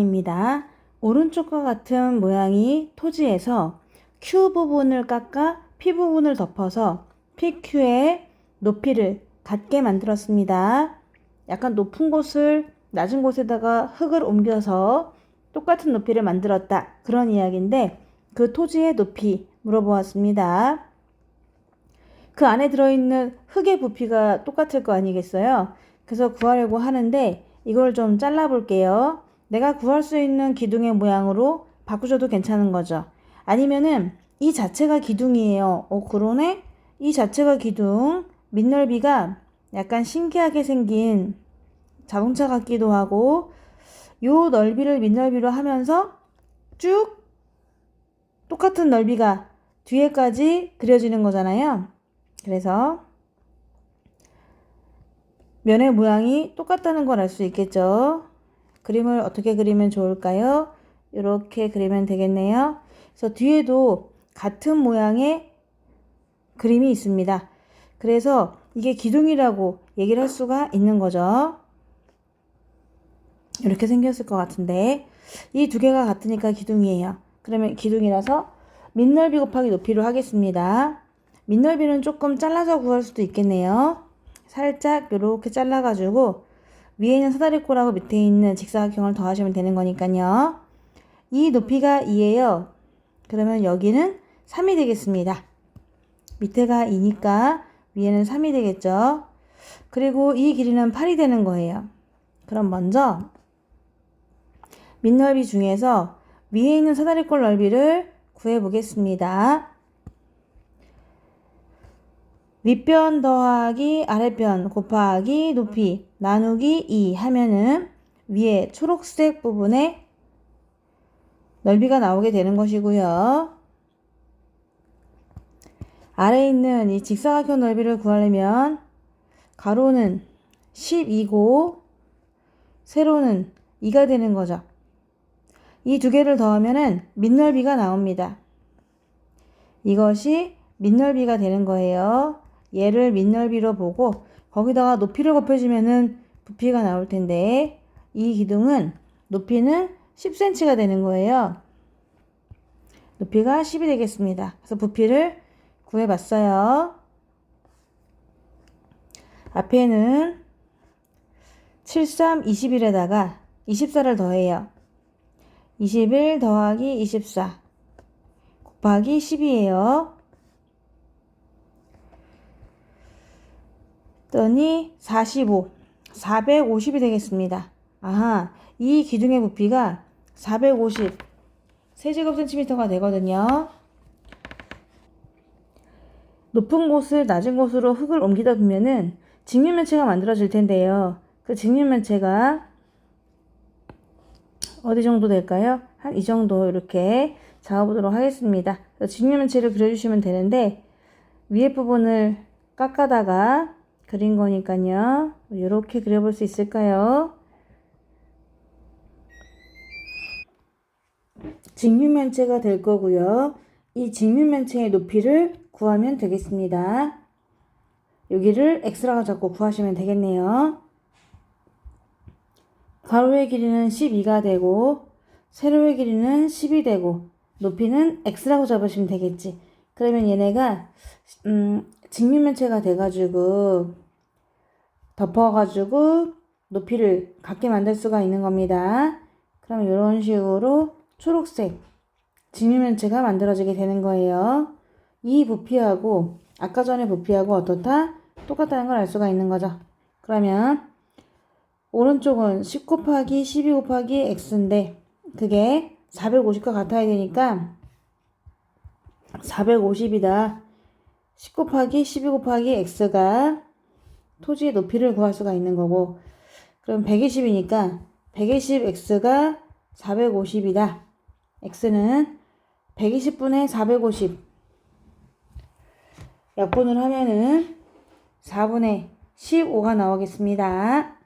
입니다. 오른쪽과 같은 모양이 토지에서 Q 부분을 깎아 P 부분을 덮어서 PQ의 높이를 같게 만들었습니다. 약간 높은 곳을 낮은 곳에다가 흙을 옮겨서 똑같은 높이를 만들었다. 그런 이야기인데 그 토지의 높이 물어보았습니다. 그 안에 들어있는 흙의 부피가 똑같을 거 아니겠어요? 그래서 구하려고 하는데 이걸 좀 잘라 볼게요. 내가 구할 수 있는 기둥의 모양으로 바꾸셔도 괜찮은 거죠. 아니면은 이 자체가 기둥이에요. 어, 그러네? 이 자체가 기둥, 밑넓이가 약간 신기하게 생긴 자동차 같기도 하고 요 넓이를 밑넓이로 하면서 쭉 똑같은 넓이가 뒤에까지 그려지는 거잖아요. 그래서 면의 모양이 똑같다는 걸 알 수 있겠죠. 그림을 어떻게 그리면 좋을까요? 이렇게 그리면 되겠네요. 그래서 뒤에도 같은 모양의 그림이 있습니다. 그래서 이게 기둥이라고 얘기를 할 수가 있는 거죠. 이렇게 생겼을 것 같은데 이 두 개가 같으니까 기둥이에요. 그러면 기둥이라서 밑넓이 곱하기 높이로 하겠습니다. 밑넓이는 조금 잘라서 구할 수도 있겠네요. 살짝 이렇게 잘라가지고 위에 있는 사다리꼴하고 밑에 있는 직사각형을 더하시면 되는 거니까요. 이 높이가 2예요. 그러면 여기는 3이 되겠습니다. 밑에가 2니까 위에는 3이 되겠죠. 그리고 이 길이는 8이 되는 거예요. 그럼 먼저 밑 넓이 중에서 위에 있는 사다리꼴 넓이를 구해 보겠습니다. 윗변 더하기 아랫변 곱하기 높이 나누기 2 하면은 위에 초록색 부분에 넓이가 나오게 되는 것이고요. 아래에 있는 이 직사각형 넓이를 구하려면 가로는 12고 세로는 2가 되는 거죠. 이 두 개를 더하면은 밑넓이가 나옵니다. 이것이 밑넓이가 되는 거예요. 얘를 밑넓이로 보고 거기다가 높이를 곱해주면은 부피가 나올 텐데 이 기둥은 높이는 10cm가 되는 거예요. 높이가 10이 되겠습니다. 그래서 부피를 구해봤어요. 앞에는 7, 3, 21에다가 24를 더해요. 21 더하기 24 곱하기 10이에요. 더니 45, 450이 되겠습니다. 아하, 이 기둥의 부피가 450 세제곱센티미터가 되거든요. 높은 곳을 낮은 곳으로 흙을 옮기다 보면은 직육면체가 만들어질 텐데요. 그 직육면체가 어디 정도 될까요? 한 이 정도 이렇게 잡아보도록 하겠습니다. 직육면체를 그려주시면 되는데 위에 부분을 깎아다가 그린 거니까요. 이렇게 그려볼 수 있을까요? 직육면체가 될 거고요. 이 직육면체의 높이를 구하면 되겠습니다. 여기를 x라고 잡고 구하시면 되겠네요. 가로의 길이는 12가 되고 세로의 길이는 10이 되고 높이는 x라고 잡으시면 되겠지. 그러면 얘네가 음, 직육면체가 돼가지고 덮어가지고 높이를 같게 만들 수가 있는 겁니다. 그럼 이런 식으로 초록색 직육면체가 만들어지게 되는 거예요. 이 부피하고 아까 전에 부피하고 어떻다? 똑같다는 걸 알 수가 있는 거죠. 그러면 오른쪽은 10 곱하기 12 곱하기 x인데 그게 450과 같아야 되니까 450이다. 10 곱하기 12 곱하기 x가 토지의 높이를 구할 수가 있는 거고 그럼 120이니까 120x가 450이다. x는 120분의 450 약분을 하면은 4분의 15가 나오겠습니다.